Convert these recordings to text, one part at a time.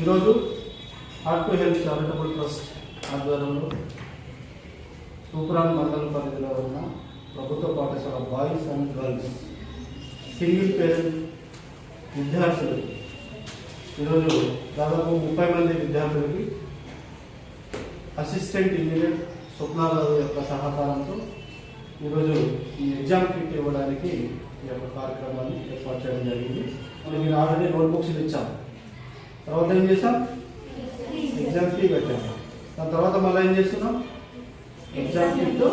ఈరోజు heart to health charitable trust ఆధ్వర్యంలో తూపురాన్ మండల పరిధిలో ఉన్న ప్రభుత్వ పాఠశాల boys and girls single parent విద్యార్థులు ఈరోజు దాదాపు ముప్పై మంది విద్యార్థులకి అసిస్టెంట్ ఇంజనీర్ స్వప్నారావు యొక్క సహకారంతో ఈరోజు ఈ ఎగ్జామ్ కిట్ ఇవ్వడానికి ఈ యొక్క కార్యక్రమాన్ని ఏర్పాటు చేయడం జరిగింది. మరి మీరు ఆల్రెడీ నోట్ బుక్స్ ఇచ్చాం. తర్వాత ఏం చేసాం ఎగ్జామ్ ఫీ పెట్టాం దాని తర్వాత మళ్ళీ ఏం చేస్తున్నాం? ఎగ్జామ్ కిట్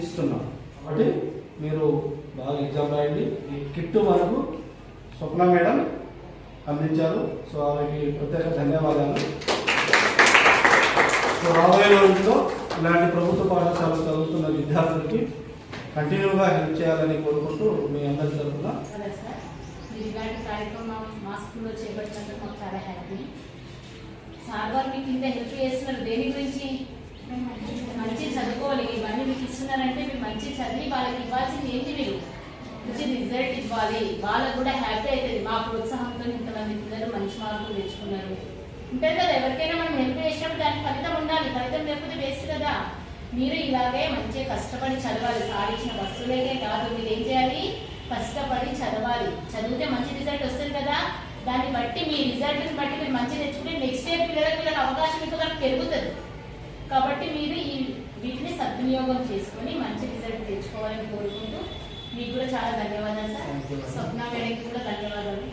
ఇస్తున్నాం. కాబట్టి మీరు బాగా ఎగ్జామ్ రాయండి. ఈ కిట్ మనకు స్వప్న మేడం అందించారు. సో ఆమెకి ప్రత్యేక ధన్యవాదాలు. సో రాబోయే రోజుల్లో ఇలాంటి ప్రభుత్వ పాఠశాలలో చదువుతున్న విద్యార్థులకి కంటిన్యూగా హెల్ప్ చేయాలని కోరుకుంటూ మీ అందరి తరఫున మీరు ఇలాంటి కార్యక్రమం మా స్కూల్లో చేపట్టినందుకు మాకు చాలా హ్యాపీ. సార్ వారు మీకు ఇంత హెల్ప్ చేస్తున్నారు దేని గురించి? మంచి చదువుకోవాలి ఇవన్నీ మీకు ఇస్తున్నారంటే మీరు మంచి చదివి వాళ్ళకి ఇవ్వాల్సింది ఏంటి మీరు మంచి రిజల్ట్ ఇవ్వాలి. వాళ్ళకు కూడా హ్యాపీ అవుతుంది మా ప్రోత్సాహంతో ఇంతమంది పిల్లలు మంచి మార్కులు తెచ్చుకున్నారు. ఉంటుంది కదా ఎవరికైనా మనం హెల్ప్ చేసినప్పుడు దానికి ఫలితం ఉండాలి. ఫలితం లేకపోతే వేస్ట్ కదా. మీరు ఇలాగే మంచిగా కష్టపడి చదవాలి. సాధించిన వస్తువులకే కాదు మీరు ఏం చేయాలి? కష్టపడి చదవాలి. చదివితే మంచి రిజల్ట్ వస్తుంది కదా? దాన్ని బట్టి మీ రిజల్ట్ని బట్టి మీరు మంచి తెచ్చుకుంటే నెక్స్ట్ ఇయర్ పిల్లలకు వీళ్ళకి అవకాశం ఇంకా కనుక పెరుగుతుంది. కాబట్టి మీరు ఈ వీటిని సద్వినియోగం చేసుకొని మంచి రిజల్ట్ తెచ్చుకోవాలని కోరుకుంటూ మీకు కూడా చాలా ధన్యవాదాలు సార్. స్వప్న మేడంకి కూడా ధన్యవాదాలు.